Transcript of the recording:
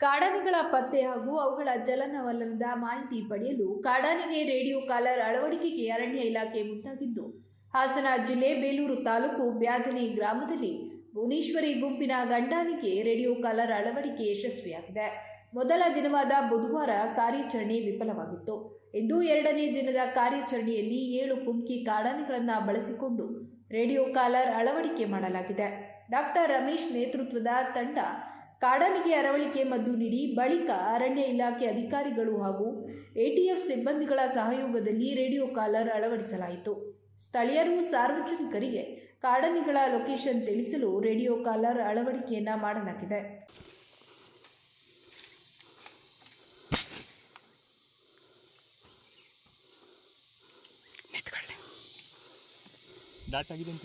ಕಾಡಾನೆಗಳ ಪತ್ತೆ ಹಾಗೂ ಅವುಗಳ ಚಲನವಲನದ ಮಾಹಿತಿ ಪಡೆಯಲು ಕಾಡಾನೆಗೆ ರೇಡಿಯೋ ಕಾಲರ್ ಅಳವಡಿಕೆಗೆ ಅರಣ್ಯ ಇಲಾಖೆ ಮುಂದಾಗಿದ್ದು, ಹಾಸನ ಜಿಲ್ಲೆ ಬೇಲೂರು ತಾಲೂಕು ಬ್ಯಾದನೆ ಗ್ರಾಮದಲ್ಲಿ ಭುವನೇಶ್ವರಿ ಗುಂಪಿನ ಗಂಡಾನಿಗೆ ರೇಡಿಯೋ ಕಾಲರ್ ಅಳವಡಿಕೆ ಯಶಸ್ವಿಯಾಗಿದೆ. ಮೊದಲ ದಿನವಾದ ಬುಧವಾರ ಕಾರ್ಯಾಚರಣೆ ವಿಫಲವಾಗಿತ್ತು. ಇಂದು ಎರಡನೇ ದಿನದ ಕಾರ್ಯಾಚರಣೆಯಲ್ಲಿ ಏಳು ಕುಮ್ಕಿ ಕಾಡಾನೆಗಳನ್ನು ಬಳಸಿಕೊಂಡು ರೇಡಿಯೋ ಕಾಲರ್ ಅಳವಡಿಕೆ ಮಾಡಲಾಗಿದೆ. ಡಾಕ್ಟರ್ ರಮೇಶ್ ನೇತೃತ್ವದ ತಂಡ ಕಾಡಾನೆಗೆ ಅರವಳಿಕೆ ಮದ್ದು ನೀಡಿ ಬಳಿಕ ಅರಣ್ಯ ಇಲಾಖೆ ಅಧಿಕಾರಿಗಳು ಹಾಗೂ ಎಟಿಎಫ್ ಸಿಬ್ಬಂದಿಗಳ ಸಹಯೋಗದಲ್ಲಿ ರೇಡಿಯೋ ಕಾಲರ್ ಅಳವಡಿಸಲಾಯಿತು. ಸ್ಥಳೀಯರು ಸಾರ್ವಜನಿಕರಿಗೆ ಕಾಡಾನೆಗಳ ಲೊಕೇಶನ್ ತಿಳಿಸಲು ರೇಡಿಯೋ ಕಾಲರ್ ಅಳವಡಿಕೆಯನ್ನು ಮಾಡಲಾಗಿದೆ. ಡಾಟ್ ಆಗಿದೆ ಅಂತ